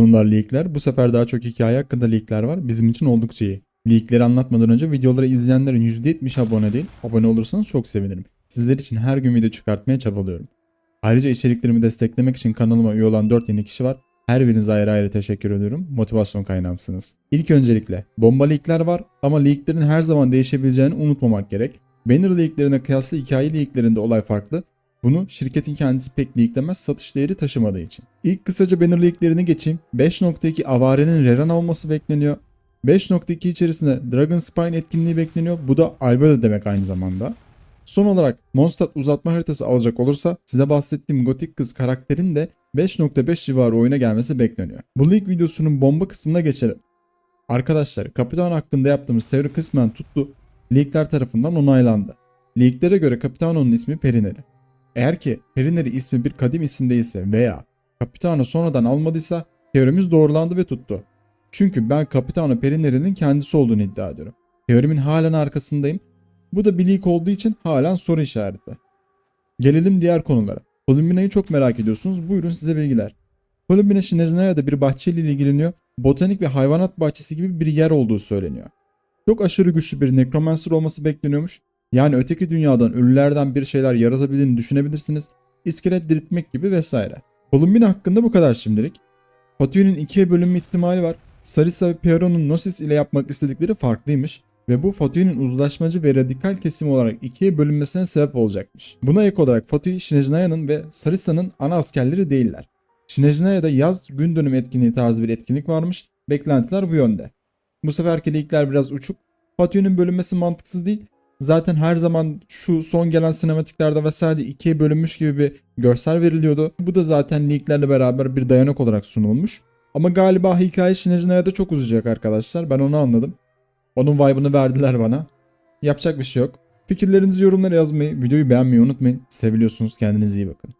Konular leakler. Bu sefer daha çok hikaye hakkında leakler var. Bizim için oldukça iyi. Leakleri anlatmadan önce videoları izleyenlerin %70 abone değil. Abone olursanız çok sevinirim. Sizler için her gün video çıkartmaya çabalıyorum. Ayrıca içeriklerimi desteklemek için kanalıma üye olan 4 yeni kişi var. Her birinize ayrı ayrı teşekkür ediyorum. Motivasyon kaynağımsınız. İlk öncelikle bomba leakler var ama leaklerin her zaman değişebileceğini unutmamak gerek. Banner leaklerine kıyasla hikaye leaklerinde olay farklı. Bunu şirketin kendisi pek leaklemez satış değeri taşımadığı için. İlk kısaca banner leaklerini geçeyim. 5.2 avarenin Reran olması bekleniyor. 5.2 içerisinde Dragon Spine etkinliği bekleniyor. Bu da Albedo demek aynı zamanda. Son olarak Mondstadt uzatma haritası alacak olursa size bahsettiğim gotik kız karakterin de 5.5 civarı oyuna gelmesi bekleniyor. Bu leak videosunun bomba kısmına geçelim. Arkadaşlar Kapitan hakkında yaptığımız teori kısmen tuttu. Leakler tarafından onaylandı. Leaklere göre Capitano'nun ismi Perineri. Eğer ki Perineri ismi bir kadim isim değilse veya Capitano sonradan almadıysa teorimiz doğrulandı ve tuttu. Çünkü ben Capitano Perineri'nin kendisi olduğunu iddia ediyorum. Teorimin halen arkasındayım. Bu da bir leak olduğu için halen soru işareti. Gelelim diğer konulara. Columbina'yı çok merak ediyorsunuz. Buyurun size bilgiler. Columbina Şineznaya'da bir bahçeliyle ilgileniyor. Botanik ve hayvanat bahçesi gibi bir yer olduğu söyleniyor. Çok aşırı güçlü bir nekromancer olması bekleniyormuş. Yani öteki dünyadan ölülerden bir şeyler yaratabildiğini düşünebilirsiniz. İskelet diriltmek gibi vesaire. Columbina hakkında bu kadar şimdilik. Fatih'in ikiye bölünme ihtimali var. Sarissa ve Piero'nun Gnosis ile yapmak istedikleri farklıymış ve bu Fatih'in uzlaşmacı ve radikal kesim olarak ikiye bölünmesine sebep olacakmış. Buna ek olarak Fatih, Şinejnaya'nın ve Sarissa'nın ana askerleri değiller. Şinejnaya'da yaz gün dönümü etkinliği tarzı bir etkinlik varmış. Beklentiler bu yönde. Bu seferki leakler biraz uçuk. Fatih'in bölünmesi mantıksız değil. Zaten her zaman şu son gelen sinematiklerde vesaire ikiye bölünmüş gibi bir görsel veriliyordu. Bu da zaten leaklerle beraber bir dayanak olarak sunulmuş. Ama galiba hikaye Şinejnaya'da çok uzayacak arkadaşlar. Ben onu anladım. Onun vibe'ını verdiler bana. Yapacak bir şey yok. Fikirlerinizi yorumlara yazmayı, videoyu beğenmeyi unutmayın. Seviliyorsunuz. Kendinize iyi bakın.